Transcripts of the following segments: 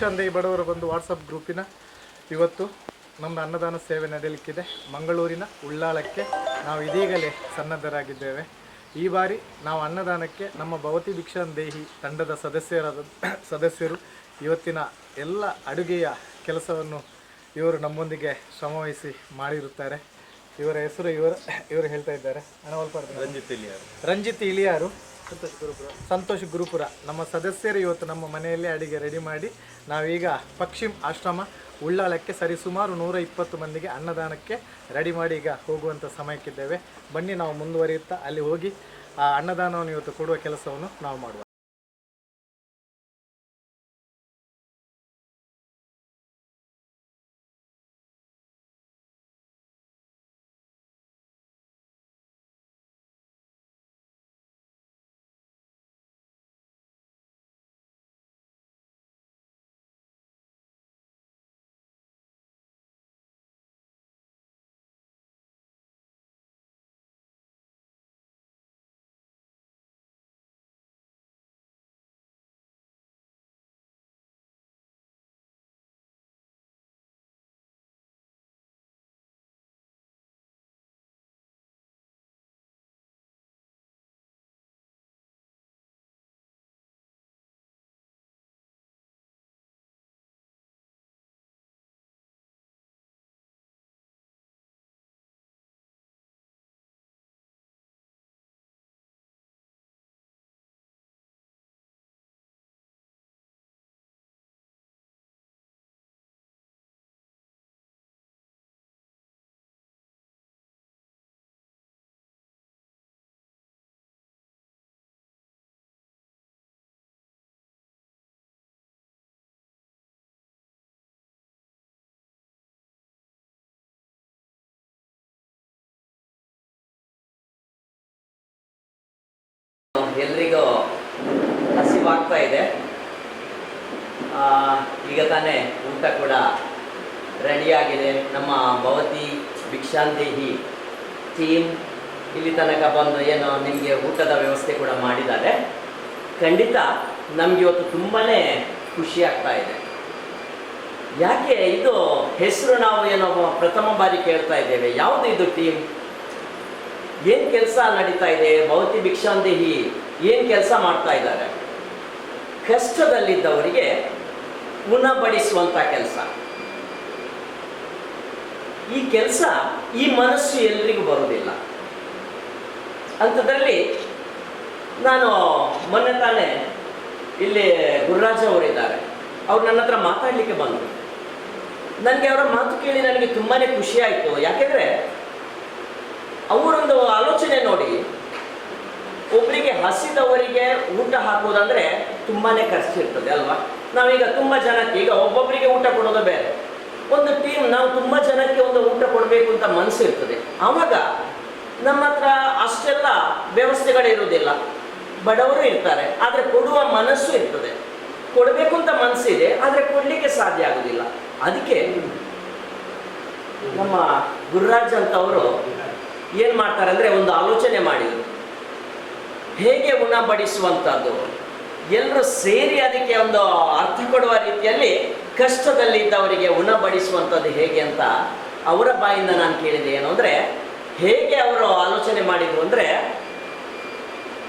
ಶಾಂತಿ ಬಡವರ ಬಂದು ವಾಟ್ಸಪ್ ಗ್ರೂಪಿನ ಇವತ್ತು ನಮ್ಮ ಅನ್ನದಾನ ಸೇವೆ ನಡೆಯಲಿಕ್ಕಿದೆ ಮಂಗಳೂರಿನ ಉಳ್ಳಾಳಕ್ಕೆ ನಾವು ಇದೀಗಲೇ ಸನ್ನದ್ಧರಾಗಿದ್ದೇವೆ. ಈ ಬಾರಿ ನಾವು ಅನ್ನದಾನಕ್ಕೆ ನಮ್ಮ ಭವತಿ ಭಿಕ್ಷಾನ್ ದೇಹಿ ತಂಡದ ಸದಸ್ಯರಾದ ಸದಸ್ಯರು ಇವತ್ತಿನ ಎಲ್ಲ ಅಡುಗೆಯ ಕೆಲಸವನ್ನು ಇವರು ನಮ್ಮೊಂದಿಗೆ ಶ್ರಮವಹಿಸಿ ಮಾಡಿರುತ್ತಾರೆ. ಇವರ ಹೆಸರು ಇವರು ಇವರು ಹೇಳ್ತಾ ಇದ್ದಾರೆ. ರಂಜಿತ್ ಇಲಿಯಾರು. ರಂಜಿತ್ ಇಳಿಯಾರು ಸಂತೋಷ್ ಗುರುಪುರ. ನಮ್ಮ ಸದಸ್ಯರು ಇವತ್ತು ನಮ್ಮ ಮನೆಯಲ್ಲಿ ಅಡಿಗೆ ರೆಡಿ ಮಾಡಿ ನಾವೀಗ ಪಕ್ಷಿಮ್ ಆಶ್ರಮ ಉಳ್ಳಾಳಕ್ಕೆ ಸರಿಸುಮಾರು ನೂರ ಇಪ್ಪತ್ತು ಮಂದಿಗೆ ಅನ್ನದಾನಕ್ಕೆ ರೆಡಿ ಮಾಡಿ ಈಗ ಹೋಗುವಂಥ ಸಮಯಕ್ಕಿದ್ದೇವೆ. ಬನ್ನಿ ನಾವು ಮುಂದುವರಿಯುತ್ತಾ ಅಲ್ಲಿ ಹೋಗಿ ಆ ಅನ್ನದಾನವನ್ನು ಇವತ್ತು ಕೊಡುವ ಕೆಲಸವನ್ನು ನಾವು ಮಾಡುವ. ಎಲ್ರಿಗೂ ಹಸಿವಾಗ್ತಾ ಇದೆ. ಈಗ ತಾನೇ ಊಟ ಕೂಡ ರೆಡಿಯಾಗಿದೆ ನಮ್ಮ ಭವತಿ ಭಿಕ್ಷಾಂದೇಹಿ ಟೀಮ್ ಇಲ್ಲಿ ತನಕ ಬಂದು ಏನು ನಿಮಗೆ ಊಟದ ವ್ಯವಸ್ಥೆ ಕೂಡ ಮಾಡಿದ್ದಾರೆ. ಖಂಡಿತ ನಮ್ಗೆ ಇವತ್ತು ತುಂಬಾ ಖುಷಿ ಆಗ್ತಾ ಇದೆ. ಯಾಕೆ ಇದು ಹೆಸರು ನಾವು ಏನೋ ಪ್ರಥಮ ಬಾರಿ ಕೇಳ್ತಾ ಇದ್ದೇವೆ. ಯಾವುದು ಇದು ಟೀಮ್ ಏನು ಕೆಲಸ ನಡೀತಾ ಇದೆ? ಭೌತಿ ಭಿಕ್ಷಾಂದೇಹಿ ಏನ್ ಕೆಲಸ ಮಾಡ್ತಾ ಇದ್ದಾರೆ? ಕಷ್ಟದಲ್ಲಿದ್ದವರಿಗೆ ಉಣಬಡಿಸುವಂತ ಕೆಲಸ. ಈ ಕೆಲಸ ಈ ಮನಸ್ಸು ಎಲ್ರಿಗೂ ಬರುವುದಿಲ್ಲ. ಅಂಥದ್ರಲ್ಲಿ ನಾನು ಮೊನ್ನೆ ತಾನೇ ಇಲ್ಲಿ ಗುರುರಾಜ ಅವರಿದ್ದಾರೆ. ಅವ್ರು ನನ್ನ ಹತ್ರ ಮಾತಾಡಲಿಕ್ಕೆ ಬಂದರು. ನನಗೆ ಅವರ ಮಾತು ಕೇಳಿ ನನಗೆ ತುಂಬಾ ಖುಷಿ ಆಯ್ತು. ಯಾಕೆಂದರೆ ಅವರೊಂದು ಆಲೋಚನೆ ನೋಡಿ ಒಬ್ಬರಿಗೆ ಹಸಿದವರಿಗೆ ಊಟ ಹಾಕೋದಂದ್ರೆ ತುಂಬಾನೇ ಖರ್ಚು ಇರ್ತದೆ ಅಲ್ವಾ? ನಾವೀಗ ತುಂಬಾ ಜನಕ್ಕೆ, ಈಗ ಒಬ್ಬೊಬ್ಬರಿಗೆ ಊಟ ಕೊಡೋದು ಬೇರೆ. ಒಂದು ಟೀಮ್ ನಾವು ತುಂಬಾ ಜನಕ್ಕೆ ಒಂದು ಊಟ ಕೊಡಬೇಕು ಅಂತ ಮನಸ್ಸು ಇರ್ತದೆ. ಆವಾಗ ನಮ್ಮ ಹತ್ರ ಅಷ್ಟೆಲ್ಲ ವ್ಯವಸ್ಥೆಗಳಿರುವುದಿಲ್ಲ. ಬಡವರು ಇರ್ತಾರೆ, ಆದರೆ ಕೊಡುವ ಮನಸ್ಸು ಇರ್ತದೆ. ಕೊಡಬೇಕು ಅಂತ ಮನಸ್ಸಿದೆ ಆದರೆ ಕೊಡಲಿಕ್ಕೆ ಸಾಧ್ಯ ಆಗೋದಿಲ್ಲ. ಅದಕ್ಕೆ ನಮ್ಮ ಗುರುರಾಜ್ ಅಂತವರು ಏನು ಮಾಡ್ತಾರೆ ಅಂದ್ರೆ ಒಂದು ಆಲೋಚನೆ ಮಾಡಿದರು. ಹೇಗೆ ಉಣಬಡಿಸುವಂಥದ್ದು ಎಲ್ಲರೂ ಸೇರಿ ಅದಕ್ಕೆ ಒಂದು ಅರ್ಥ ಕೊಡುವ ರೀತಿಯಲ್ಲಿ ಕಷ್ಟದಲ್ಲಿದ್ದವರಿಗೆ ಉಣಬಡಿಸುವಂಥದ್ದು ಹೇಗೆ ಅಂತ ಅವರ ಬಾಯಿಂದ ನಾನು ಕೇಳಿದೆ. ಏನು ಅಂದರೆ, ಹೇಗೆ ಅವರು ಆಲೋಚನೆ ಮಾಡಿದರು ಅಂದರೆ,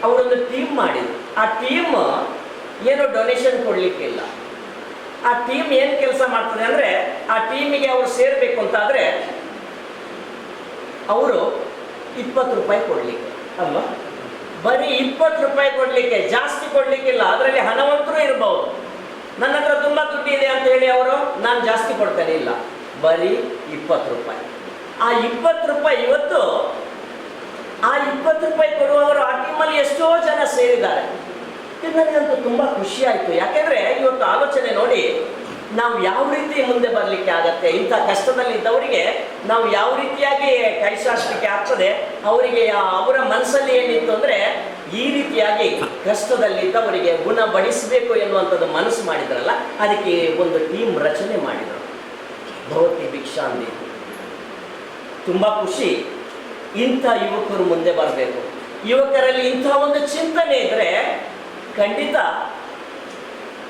ಅವರೊಂದು ಟೀಮ್ ಮಾಡಿದರು. ಆ ಟೀಮ್ ಏನು ಡೊನೇಷನ್ ಕೊಡಲಿಕ್ಕಿಲ್ಲ. ಆ ಟೀಮ್ ಏನು ಕೆಲಸ ಮಾಡ್ತದೆ ಅಂದರೆ, ಆ ಟೀಮಿಗೆ ಅವರು ಸೇರಬೇಕು ಅಂತಾದರೆ ಅವರು ಇಪ್ಪತ್ತು ರೂಪಾಯಿ ಕೊಡಲಿಕ್ಕೆ ಅಲ್ವಾ? ಬರೀ ಇಪ್ಪತ್ತು ರೂಪಾಯಿ ಕೊಡಲಿಕ್ಕೆ, ಜಾಸ್ತಿ ಕೊಡಲಿಕ್ಕಿಲ್ಲ. ಅದರಲ್ಲಿ ಹಣವಂತರು ಇರಬಹುದು ನನ್ನ ಹತ್ರ ತುಂಬ ಇದೆ ಅಂತ ಹೇಳಿ ಅವರು, ನಾನು ಜಾಸ್ತಿ ಕೊಡ್ತೇನೆ ಇಲ್ಲ. ಬರೀ ಇಪ್ಪತ್ತು ರೂಪಾಯಿ. ಆ ಇಪ್ಪತ್ತು ರೂಪಾಯಿ ಇವತ್ತು, ಆ ಇಪ್ಪತ್ತು ರೂಪಾಯಿ ಕೊಡುವವರು ಆ ಟೀಮಲ್ಲಿ ಎಷ್ಟೋ ಜನ ಸೇರಿದ್ದಾರೆ. ನನಗಂತೂ ತುಂಬ ಖುಷಿ ಆಯಿತು. ಯಾಕೆಂದರೆ ಇವತ್ತು ಆಲೋಚನೆ ನೋಡಿ ನಾವು ಯಾವ ರೀತಿ ಮುಂದೆ ಬರಲಿಕ್ಕೆ ಆಗತ್ತೆ? ಇಂಥ ಕಷ್ಟದಲ್ಲಿದ್ದವರಿಗೆ ನಾವು ಯಾವ ರೀತಿಯಾಗಿ ಕೈ ಸಾರಿಸಲಿಕ್ಕೆ ಆಗ್ತದೆ? ಅವರಿಗೆ ಅವರ ಮನಸ್ಸಲ್ಲಿ ಏನಿತ್ತು ಅಂದರೆ ಈ ರೀತಿಯಾಗಿ ಕಷ್ಟದಲ್ಲಿದ್ದವರಿಗೆ ಗುಣಬಡಿಸಬೇಕು ಎನ್ನುವಂಥದ್ದು ಮನಸ್ಸು ಮಾಡಿದ್ರಲ್ಲ, ಅದಕ್ಕೆ ಒಂದು ಟೀಮ್ ರಚನೆ ಮಾಡಿದರು. ಭವತಿ ಭಿಕ್ಷಾಂದಿ ತುಂಬ ಖುಷಿ. ಇಂಥ ಯುವಕರು ಮುಂದೆ ಬರಬೇಕು. ಯುವಕರಲ್ಲಿ ಇಂಥ ಒಂದು ಚಿಂತನೆ ಇದ್ರೆ ಖಂಡಿತ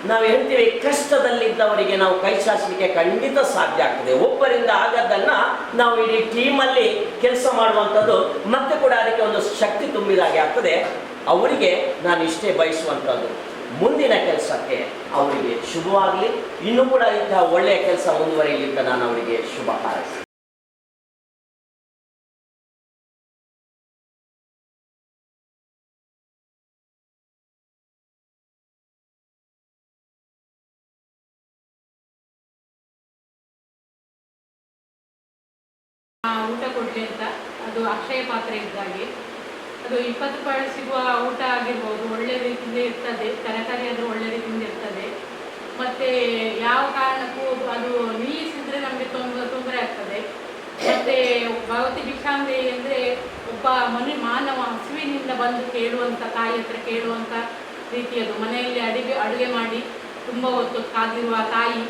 ನಾವು ಹೇಳ್ತೀವಿ, ಕಷ್ಟದಲ್ಲಿದ್ದವರಿಗೆ ನಾವು ಕೈ ಚಾಚಲಿಕ್ಕೆ ಖಂಡಿತ ಸಾಧ್ಯ ಆಗ್ತದೆ. ಒಬ್ಬರಿಂದ ಆಗದನ್ನ ನಾವು ಇಡೀ ಟೀಮಲ್ಲಿ ಕೆಲಸ ಮಾಡುವಂಥದ್ದು ಮತ್ತೆ ಕೂಡ ಅದಕ್ಕೆ ಒಂದು ಶಕ್ತಿ ತುಂಬಿದಾಗೆ ಆಗ್ತದೆ. ಅವರಿಗೆ ನಾನು ಇಷ್ಟೇ ಬಯಸುವಂಥದ್ದು, ಮುಂದಿನ ಕೆಲಸಕ್ಕೆ ಅವರಿಗೆ ಶುಭವಾಗಲಿ. ಇನ್ನೂ ಕೂಡ ಇಂತಹ ಒಳ್ಳೆಯ ಕೆಲಸ ಮುಂದುವರಿಯಲಿ ಅಂತ ನಾನು ಅವರಿಗೆ ಶುಭ ಹಾರೈಸ್ತೀನಿ. ಊಟ ಕೊಡಲಿ ಅಂತ. ಅದು ಅಕ್ಷಯ ಪಾತ್ರೆ ಇದ್ದಾಗೆ ಅದು ಇಪ್ಪತ್ತು ರೂಪಾಯಿ ಸಿಗುವ ಊಟ ಆಗಿರ್ಬೋದು, ಒಳ್ಳೆ ರೀತಿಯಿಂದ ಇರ್ತದೆ. ತರಕಾರಿ ಆದರೂ ಒಳ್ಳೆ ರೀತಿಯಿಂದ ಇರ್ತದೆ. ಮತ್ತೆ ಯಾವ ಕಾರಣಕ್ಕೂ ಅದು ನಿಲ್ಲಿಸಿದ್ರೆ ನಮಗೆ ತೊಂದರೆ ತೊಂದರೆ ಆಗ್ತದೆ. ಮತ್ತೆ ಭಗವತಿ ಭಿಕ್ಷಾಂಬೆ ಅಂದರೆ ಒಬ್ಬ ಮನೆ ಮಾನವ ಹಸುವಿನಿಂದ ಬಂದು ಕೇಳುವಂಥ ತಾಯಿ ಹತ್ರ ಕೇಳುವಂಥ ರೀತಿಯದು ಮನೆಯಲ್ಲಿ ಅಡುಗೆ ಅಡುಗೆ ಮಾಡಿ, ತುಂಬ ಹೊತ್ತು ಕಾದಿರುವ ತಾಯಿ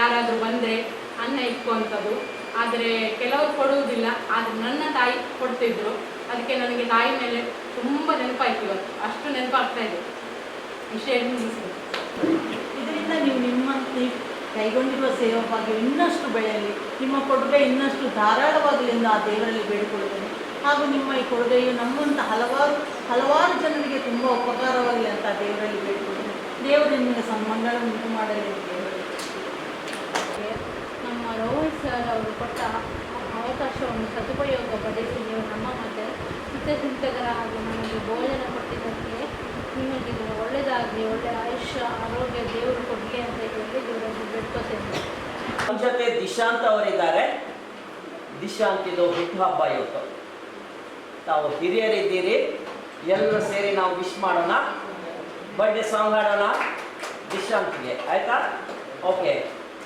ಯಾರಾದರೂ ಬಂದರೆ ಅನ್ನ ಇಕ್ಕುವಂಥದ್ದು. ಆದರೆ ಕೆಲವರು ಕೊಡುವುದಿಲ್ಲ, ಆದರೆ ನನ್ನ ತಾಯಿ ಕೊಡ್ತಿದ್ರು. ಅದಕ್ಕೆ ನನಗೆ ತಾಯಿ ಮೇಲೆ ತುಂಬ ನೆನಪಾಯ್ತು ಇವತ್ತು. ಅಷ್ಟು ನೆನಪಾಗ್ತಾ ಇದೆ. ವಿಷಯ ಇದರಿಂದ ನೀವು ನಿಮ್ಮ ಕೈಗೊಂಡಿರುವ ಸೇವಾ ಭಾಗ್ಯ ಇನ್ನಷ್ಟು ಬೆಳೆಯಲಿ, ನಿಮ್ಮ ಕೊಡುಗೆ ಇನ್ನಷ್ಟು ಧಾರಾಳವಾಗಲಿ ಎಂದು ಆ ದೇವರಲ್ಲಿ ಬೇಡಿಕೊಳ್ಳುತ್ತೇನೆ. ಹಾಗೂ ನಿಮ್ಮ ಈ ಕೊಡುಗೆಯು ನಮ್ಮಂಥ ಹಲವಾರು ಹಲವಾರು ಜನರಿಗೆ ತುಂಬ ಉಪಕಾರವಾಗಲಿ ಅಂತ ದೇವರಲ್ಲಿ ಬೇಡಿಕೊಳ್ಳುತ್ತೇನೆ. ದೇವರು ನಿಮಗೆ ಸಂಬಂಧ ಉಂಟು ಮಾಡಲಿ ರೋಹಿತ್ ಸರ್ ಅವರು ಕೊಟ್ಟ ಅವಕಾಶವನ್ನು ಸದುಪಯೋಗ ಪಡಿಸಿ ನೀವು ನಮ್ಮ ಮತ್ತೆ ಚಿತ್ರಚಿಂತಕರ ಹಾಗೂ ನಮಗೆ ಭೋಜನ ಕೊಟ್ಟಿದ್ದಕ್ಕೆ ನಿಮಗೆ ಒಳ್ಳೆಯದಾಗಲಿ ಒಳ್ಳೆಯ ಆಯುಷ್ಯ, ಆರೋಗ್ಯ ದೇವರು ಕೊಡಲಿ ಅಂತ ಹೇಳಿ ದೇವರನ್ನು ಬೇಡ್ಕೋತೇನೆ. ನಮ್ಮ ಜೊತೆ ದಿಶಾಂತ್ ಅವರಿದ್ದಾರೆ. ದಿಶಾಂತ್, ಇದು ಹುಟ್ಟುಹಬ್ಬ ಇವತ್ತು. ತಾವು ಹಿರಿಯರಿದ್ದೀರಿ. ಎಲ್ಲರೂ ಸೇರಿ ನಾವು ವಿಶ್ ಮಾಡೋಣ. ಬರ್ಡೇ ಸಾಂಗ್ ಹಾಡೋಣ. ದಿಶಾಂತ್ಗೆ. ಆಯಿತಾ? Okay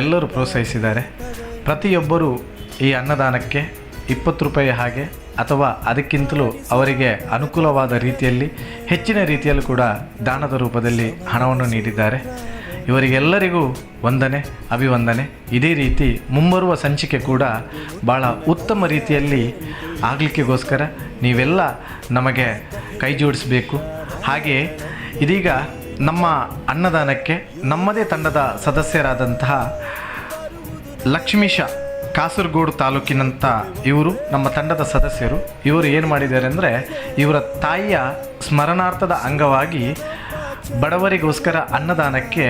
ಎಲ್ಲರೂ ಪ್ರೋತ್ಸಾಹಿಸಿದ್ದಾರೆ. ಪ್ರತಿಯೊಬ್ಬರೂ ಈ ಅನ್ನದಾನಕ್ಕೆ ಇಪ್ಪತ್ತು ರೂಪಾಯಿ ಹಾಗೆ ಅಥವಾ ಅದಕ್ಕಿಂತಲೂ ಅವರಿಗೆ ಅನುಕೂಲವಾದ ರೀತಿಯಲ್ಲಿ, ಹೆಚ್ಚಿನ ರೀತಿಯಲ್ಲೂ ಕೂಡ ದಾನದ ರೂಪದಲ್ಲಿ ಹಣವನ್ನು ನೀಡಿದ್ದಾರೆ. ಇವರಿಗೆಲ್ಲರಿಗೂ ವಂದನೆ, ಅಭಿವಂದನೆ. ಇದೇ ರೀತಿ ಮುಂಬರುವ ಸಂಚಿಕೆ ಕೂಡ ಭಾಳ ಉತ್ತಮ ರೀತಿಯಲ್ಲಿ ಆಗಲಿಕ್ಕೆಗೋಸ್ಕರ ನೀವೆಲ್ಲ ನಮಗೆ ಕೈ ಜೋಡಿಸಬೇಕು. ಹಾಗೆಯೇ ಇದೀಗ ನಮ್ಮ ಅನ್ನದಾನಕ್ಕೆ ನಮ್ಮದೇ ತಂಡದ ಸದಸ್ಯರಾದಂತಹ ಲಕ್ಷ್ಮೀಶ ಕಾಸರಗೋಡು ತಾಲೂಕಿನಂಥ ಇವರು, ನಮ್ಮ ತಂಡದ ಸದಸ್ಯರು. ಇವರು ಏನು ಮಾಡಿದ್ದಾರೆ ಅಂದರೆ ಇವರ ತಾಯಿಯ ಸ್ಮರಣಾರ್ಥದ ಅಂಗವಾಗಿ ಬಡವರಿಗೋಸ್ಕರ ಅನ್ನದಾನಕ್ಕೆ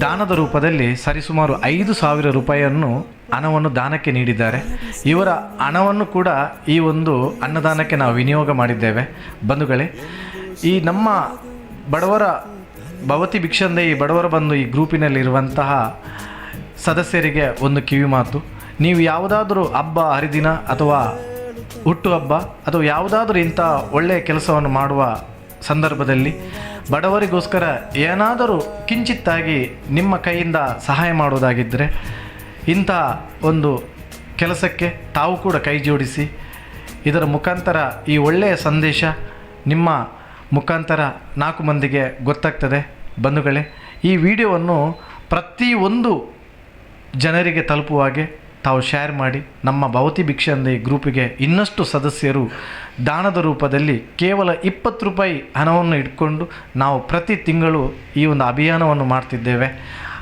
ದಾನದ ರೂಪದಲ್ಲಿ ಸರಿಸುಮಾರು ಐದು ಸಾವಿರ ರೂಪಾಯಿಯನ್ನು ಹಣವನ್ನು ದಾನಕ್ಕೆ ನೀಡಿದ್ದಾರೆ. ಇವರ ಹಣವನ್ನು ಕೂಡ ಈ ಒಂದು ಅನ್ನದಾನಕ್ಕೆ ನಾವು ವಿನಿಯೋಗ ಮಾಡಿದ್ದೇವೆ. ಬಂಧುಗಳೇ, ಈ ನಮ್ಮ ಬಡವರ ಭವತಿ ಭಿಕ್ಷಂದೆ ಈ ಬಡವರ ಬಂದು ಈ ಗ್ರೂಪಿನಲ್ಲಿರುವಂತಹ ಸದಸ್ಯರಿಗೆ ಒಂದು ಕಿವಿ ಮಾತು. ನೀವು ಯಾವುದಾದರೂ ಹಬ್ಬ, ಹರಿದಿನ ಅಥವಾ ಹುಟ್ಟುಹಬ್ಬ ಅಥವಾ ಯಾವುದಾದ್ರೂ ಇಂಥ ಒಳ್ಳೆಯ ಕೆಲಸವನ್ನು ಮಾಡುವ ಸಂದರ್ಭದಲ್ಲಿ ಬಡವರಿಗೋಸ್ಕರ ಏನಾದರೂ ಕಿಂಚಿತ್ತಾಗಿ ನಿಮ್ಮ ಕೈಯಿಂದ ಸಹಾಯ ಮಾಡುವುದಾಗಿದ್ದರೆ ಇಂಥ ಒಂದು ಕೆಲಸಕ್ಕೆ ತಾವು ಕೂಡ ಕೈ ಜೋಡಿಸಿ ಇದರ ಮುಖಾಂತರ ಈ ಒಳ್ಳೆಯ ಸಂದೇಶ ನಿಮ್ಮ ಮುಖಾಂತರ ನಾಲ್ಕು ಮಂದಿಗೆ ಗೊತ್ತಾಗ್ತದೆ. ಬಂಧುಗಳೇ, ಈ ವಿಡಿಯೋವನ್ನು ಪ್ರತಿಯೊಂದು ಜನರಿಗೆ ತಲುಪುವ ಹಾಗೆ ತಾವು ಶೇರ್ ಮಾಡಿ, ನಮ್ಮ ಭವತಿ ಭಿಕ್ಷಂದೆ ಗ್ರೂಪಿಗೆ ಇನ್ನಷ್ಟು ಸದಸ್ಯರು ದಾನದ ರೂಪದಲ್ಲಿ ಕೇವಲ ಇಪ್ಪತ್ತು ರೂಪಾಯಿ ಹಣವನ್ನು ಇಟ್ಕೊಂಡು ನಾವು ಪ್ರತಿ ತಿಂಗಳು ಈ ಒಂದು ಅಭಿಯಾನವನ್ನು ಮಾಡ್ತಿದ್ದೇವೆ.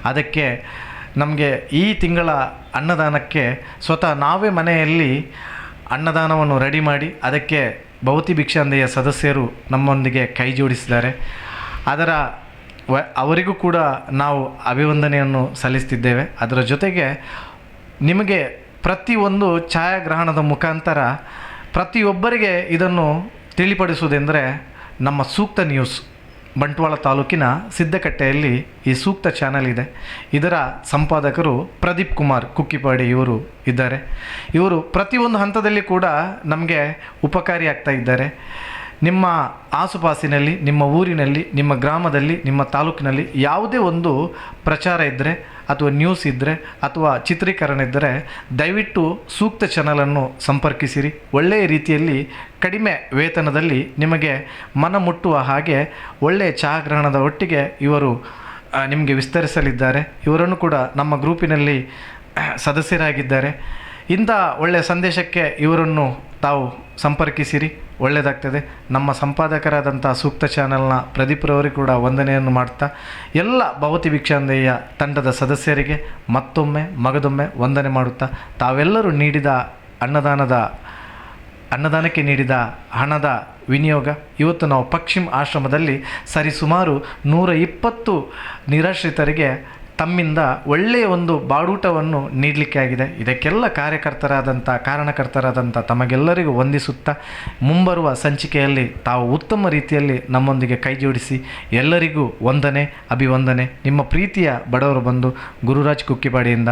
ಅದಕ್ಕೆ ನಮಗೆ ಈ ತಿಂಗಳ ಅನ್ನದಾನಕ್ಕೆ ಸ್ವತಃ ನಾವೇ ಮನೆಯಲ್ಲಿ ಅನ್ನದಾನವನ್ನು ರೆಡಿ ಮಾಡಿ, ಅದಕ್ಕೆ ಭವತಿ ಭಿಕ್ಷಾಂದೆಯ ಸದಸ್ಯರು ನಮ್ಮೊಂದಿಗೆ ಕೈ ಜೋಡಿಸಿದ್ದಾರೆ. ಅದರ ವ, ಅವರಿಗೂ ಕೂಡ ನಾವು ಅಭಿವಂದನೆಯನ್ನು ಸಲ್ಲಿಸ್ತಿದ್ದೇವೆ. ಅದರ ಜೊತೆಗೆ ನಿಮಗೆ ಪ್ರತಿಯೊಂದು ಛಾಯಾಗ್ರಹಣದ ಮುಖಾಂತರ ಪ್ರತಿಯೊಬ್ಬರಿಗೆ ಇದನ್ನು ತಿಳಿಪಡಿಸುವುದೆಂದರೆ ನಮ್ಮ ಸೂಕ್ತ ನ್ಯೂಸ್ ಬಂಟ್ವಾಳ ತಾಲೂಕಿನ ಸಿದ್ದಕಟ್ಟೆಯಲ್ಲಿ ಈ ಸೂಕ್ತ ಚಾನಲ್ ಇದೆ. ಇದರ ಸಂಪಾದಕರು ಪ್ರದೀಪ್ ಕುಮಾರ್ ಕುಕ್ಕಿಪಾಡಿ ಇವರು ಇದ್ದಾರೆ. ಇವರು ಪ್ರತಿಯೊಂದು ಹಂತದಲ್ಲಿ ಕೂಡ ನಮಗೆ ಉಪಕಾರಿಯಾಗ್ತಾ ಇದ್ದಾರೆ. ನಿಮ್ಮ ಆಸುಪಾಸಿನಲ್ಲಿ, ನಿಮ್ಮ ಊರಿನಲ್ಲಿ, ನಿಮ್ಮ ಗ್ರಾಮದಲ್ಲಿ, ನಿಮ್ಮ ತಾಲೂಕಿನಲ್ಲಿ ಯಾವುದೇ ಒಂದು ಪ್ರಚಾರ ಇದ್ದರೆ ಅಥವಾ ನ್ಯೂಸ್ ಇದ್ದರೆ ಅಥವಾ ಚಿತ್ರೀಕರಣ ಇದ್ದರೆ ದಯವಿಟ್ಟು ಸೂಕ್ತ ಚಾನಲನ್ನು ಸಂಪರ್ಕಿಸಿರಿ. ಒಳ್ಳೆಯ ರೀತಿಯಲ್ಲಿ ಕಡಿಮೆ ವೇತನದಲ್ಲಿ ನಿಮಗೆ ಮನ ಮುಟ್ಟುವ ಹಾಗೆ ಒಳ್ಳೆಯ ಛಾಯಾಗ್ರಹಣದ ಒಟ್ಟಿಗೆ ಇವರು ನಿಮಗೆ ವಿಸ್ತರಿಸಲಿದ್ದಾರೆ. ಇವರನ್ನು ಕೂಡ ನಮ್ಮ ಗ್ರೂಪಿನಲ್ಲಿ ಸದಸ್ಯರಾಗಿದ್ದಾರೆ. ಇಂಥ ಒಳ್ಳೆಯ ಸಂದೇಶಕ್ಕೆ ಇವರನ್ನು ತಾವು ಸಂಪರ್ಕಿಸಿರಿ. ಒಳ್ಳೆಯದಾಗ್ತದೆ ನಮ್ಮ ಸಂಪಾದಕರಾದಂಥ ಸೂಕ್ತ ಚಾನಲ್ನ ಪ್ರದೀಪ್ರವರಿಗೆ ಕೂಡ ವಂದನೆಯನ್ನು ಮಾಡ್ತಾ, ಎಲ್ಲ ಭವತಿ ಭಿಕ್ಷಾಂದೇಯ ತಂಡದ ಸದಸ್ಯರಿಗೆ ಮತ್ತೊಮ್ಮೆ ಮಗದೊಮ್ಮೆ ವಂದನೆ ಮಾಡುತ್ತಾ, ತಾವೆಲ್ಲರೂ ನೀಡಿದ ಅನ್ನದಾನದ, ಅನ್ನದಾನಕ್ಕೆ ನೀಡಿದ ಹಣದ ವಿನಿಯೋಗ ಇವತ್ತು ನಾವು ಪಶ್ಚಿಮ ಆಶ್ರಮದಲ್ಲಿ ಸರಿಸುಮಾರು ನೂರ ಇಪ್ಪತ್ತು ನಿರಾಶ್ರಿತರಿಗೆ ತಮ್ಮಿಂದ ಒಳ್ಳೆಯ ಒಂದು ಬಾಡೂಟವನ್ನು ನೀಡಲಿಕ್ಕೆ ಆಗಿದೆ. ಇದಕ್ಕೆಲ್ಲ ಕಾರ್ಯಕರ್ತರಾದಂಥ, ಕಾರಣಕರ್ತರಾದಂಥ ತಮಗೆಲ್ಲರಿಗೂ ವಂದಿಸುತ್ತಾ ಮುಂಬರುವ ಸಂಚಿಕೆಯಲ್ಲಿ ತಾವು ಉತ್ತಮ ರೀತಿಯಲ್ಲಿ ನಮ್ಮೊಂದಿಗೆ ಕೈ ಜೋಡಿಸಿ ಎಲ್ಲರಿಗೂ ವಂದನೆ, ಅಭಿವಂದನೆ. ನಿಮ್ಮ ಪ್ರೀತಿಯ ಬಡವರು ಬಂದು ಗುರುರಾಜ್ ಕುಕ್ಕಿಪಾಡಿಯಿಂದ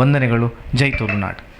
ವಂದನೆಗಳು. ಜೈ ತುಳುನಾಡು.